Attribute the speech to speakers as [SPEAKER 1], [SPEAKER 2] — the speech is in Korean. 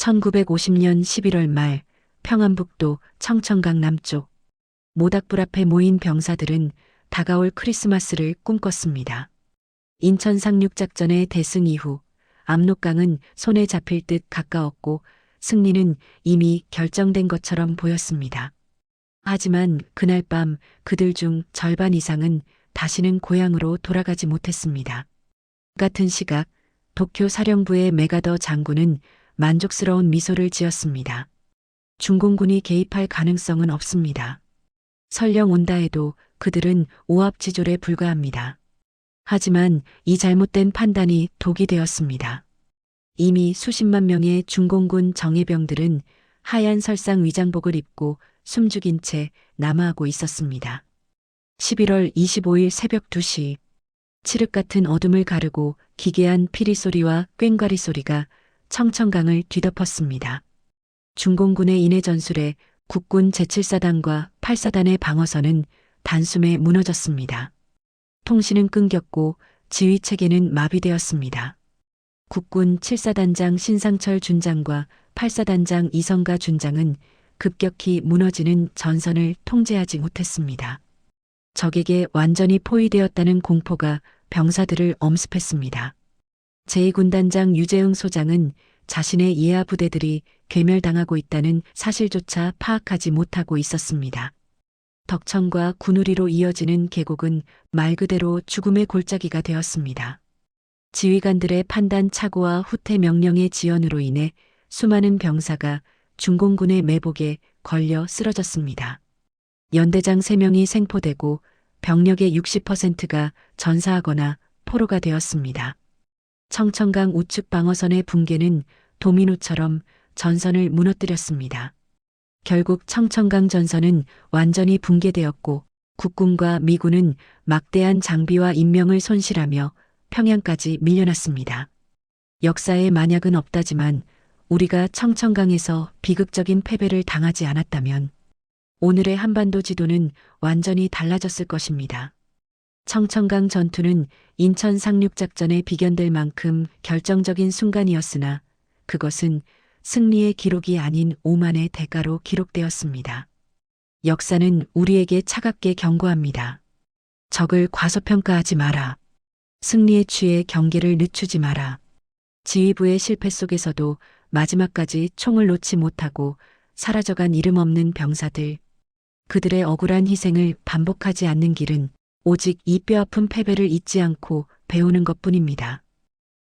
[SPEAKER 1] 1950년 11월 말 평안북도 청천강 남쪽 모닥불 앞에 모인 병사들은 다가올 크리스마스를 꿈꿨습니다. 인천 상륙작전의 대승 이후 압록강은 손에 잡힐 듯 가까웠고 승리는 이미 결정된 것처럼 보였습니다. 하지만 그날 밤 그들 중 절반 이상은 다시는 고향으로 돌아가지 못했습니다. 같은 시각 도쿄 사령부의 메가더 장군은 만족스러운 미소를 지었습니다. 중공군이 개입할 가능성은 없습니다. 설령 온다 해도 그들은 오합지졸에 불과합니다. 하지만 이 잘못된 판단이 독이 되었습니다. 이미 수십만 명의 중공군 정예병들은 하얀 설상 위장복을 입고 숨죽인 채 남하하고 있었습니다. 11월 25일 새벽 2시 칠흑 같은 어둠을 가르고 기괴한 피리 소리와 꽹과리 소리가 청천강을 뒤덮었습니다. 중공군의 인해 전술에 국군 제7사단과 8사단의 방어선은 단숨에 무너졌습니다. 통신은 끊겼고 지휘 체계는 마비되었습니다. 국군 7사단장 신상철 준장과 8사단장 이성가 준장은 급격히 무너지는 전선을 통제하지 못했습니다. 적에게 완전히 포위되었다는 공포가 병사들을 엄습했습니다. 제2군단장 유재흥 소장은 자신의 이하 부대들이 괴멸당하고 있다는 사실조차 파악하지 못하고 있었습니다. 덕천과 군우리로 이어지는 계곡은 말 그대로 죽음의 골짜기가 되었습니다. 지휘관들의 판단 착오와 후퇴 명령의 지연으로 인해 수많은 병사가 중공군의 매복에 걸려 쓰러졌습니다. 연대장 3명이 생포되고 병력의 60%가 전사하거나 포로가 되었습니다. 청천강 우측 방어선의 붕괴는 도미노처럼 전선을 무너뜨렸습니다. 결국 청천강 전선은 완전히 붕괴되었고 국군과 미군은 막대한 장비와 인명을 손실하며 평양까지 밀려났습니다. 역사에 만약은 없다지만 우리가 청천강에서 비극적인 패배를 당하지 않았다면 오늘의 한반도 지도는 완전히 달라졌을 것입니다. 청천강 전투는 인천 상륙작전에 비견될 만큼 결정적인 순간이었으나 그것은 승리의 기록이 아닌 오만의 대가로 기록되었습니다. 역사는 우리에게 차갑게 경고합니다. 적을 과소평가하지 마라. 승리에 취해 경계를 늦추지 마라. 지휘부의 실패 속에서도 마지막까지 총을 놓지 못하고 사라져간 이름 없는 병사들. 그들의 억울한 희생을 반복하지 않는 길은 오직 이 뼈아픈 패배를 잊지 않고 배우는 것 뿐입니다.